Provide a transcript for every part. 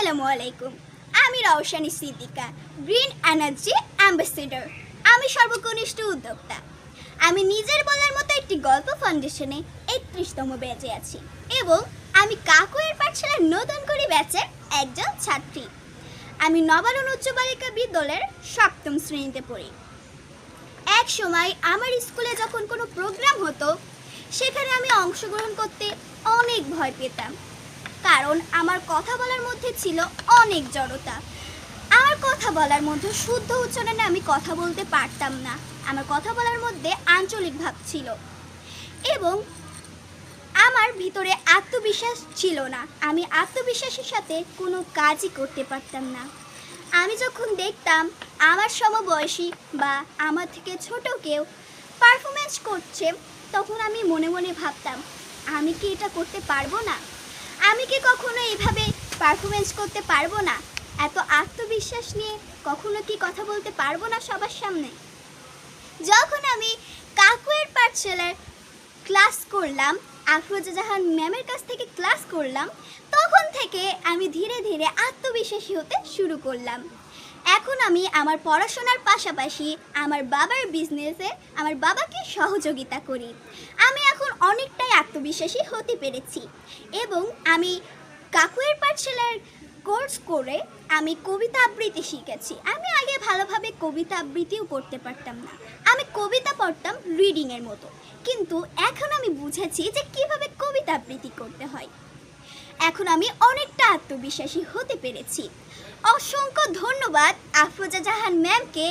আসসালামু আলাইকুম। আমি Roushani Siddika, green energy ambassador. আমি সর্বকনিষ্ঠ উদ্যোক্তা। আমি নিজের বলার মতো একটি গল্প ফাউন্ডেশনে একত্রিশতম ব্যাচে আছি এবং আমি কাকুয়ের পাঠশালার নতুন করে ব্যাচের একজন ছাত্রী। আমি নবারণ উচ্চ বালিকা বিদ্যালয়ের সপ্তম শ্রেণীতে পড়ি। এক সময় আমার স্কুলে যখন কোনো প্রোগ্রাম হতো, সেখানে আমি অংশগ্রহণ করতে অনেক ভয় পেতাম। কারণ আমার কথা বলার মধ্যে ছিল অনেক জড়তা। আমার কথা বলার মধ্যে শুদ্ধ উচ্চারণে আমি কথা বলতে পারতাম না। আমার কথা বলার মধ্যে আঞ্চলিক ভাব ছিল। এবং আমার ভিতরে আত্মবিশ্বাস ছিল না। আমি আত্মবিশ্বাসের সাথে কোনো কাজই করতে পারতাম না। আমি যখন দেখতাম আমার সমবয়সী বা আমার থেকে ছোট কেউ পারফরমেন্স করছে, তখন আমি মনে মনে ভাবতাম, আমি কি এটা করতে পারব না? আমি কি কখনো এইভাবে পারফরমেন্স করতে পারব না? এত আত্মবিশ্বাস নিয়ে কখনো কি কথা বলতে পারব না সবার সামনে? যখন আমি কাকুয়ের পাঠশালার ক্লাস করলাম আফরোজা জাহান ম্যামের কাছ থেকে ক্লাস করলাম, তখন থেকে আমি ধীরে ধীরে আত্মবিশ্বাসী হতে শুরু করলাম। এখন আমি আমার পড়াশোনার পাশাপাশি আমার বাবার বিজনেসে আমার বাবাকে সহযোগিতা করি। আমি এখন অনেকটাই আত্মবিশ্বাসী হতে পেরেছি এবং আমি কাকুয়ের পাঠশালার কোর্স করে আমি কবিতা আবৃত্তি শিখেছি। আমি আগে ভালোভাবে কবিতা আবৃত্তিও করতে পারতাম না। আমি কবিতা পড়তাম রিডিংয়ের মতো। কিন্তু এখন আমি বুঝেছি যে কীভাবে কবিতা আবৃত্তি করতে হয়। এখন আমি অনেকটা আত্মবিশ্বাসী হতে পেরেছি। অসংখ্য ধন্যবাদ আফরোজা জাহান ম্যামকে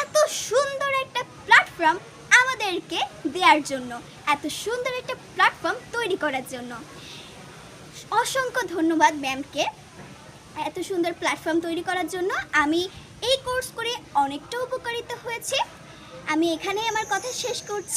এত সুন্দর একটা প্ল্যাটফর্ম আমাদেরকে দেওয়ার জন্য, এত সুন্দর একটা প্ল্যাটফর্ম তৈরি করার জন্য। অসংখ্য ধন্যবাদ ম্যামকে এত সুন্দর প্ল্যাটফর্ম তৈরি করার জন্য। আমি এই কোর্স করে অনেকটা উপকারিত হয়েছে। আমি এখানেই আমার কথা শেষ করছি।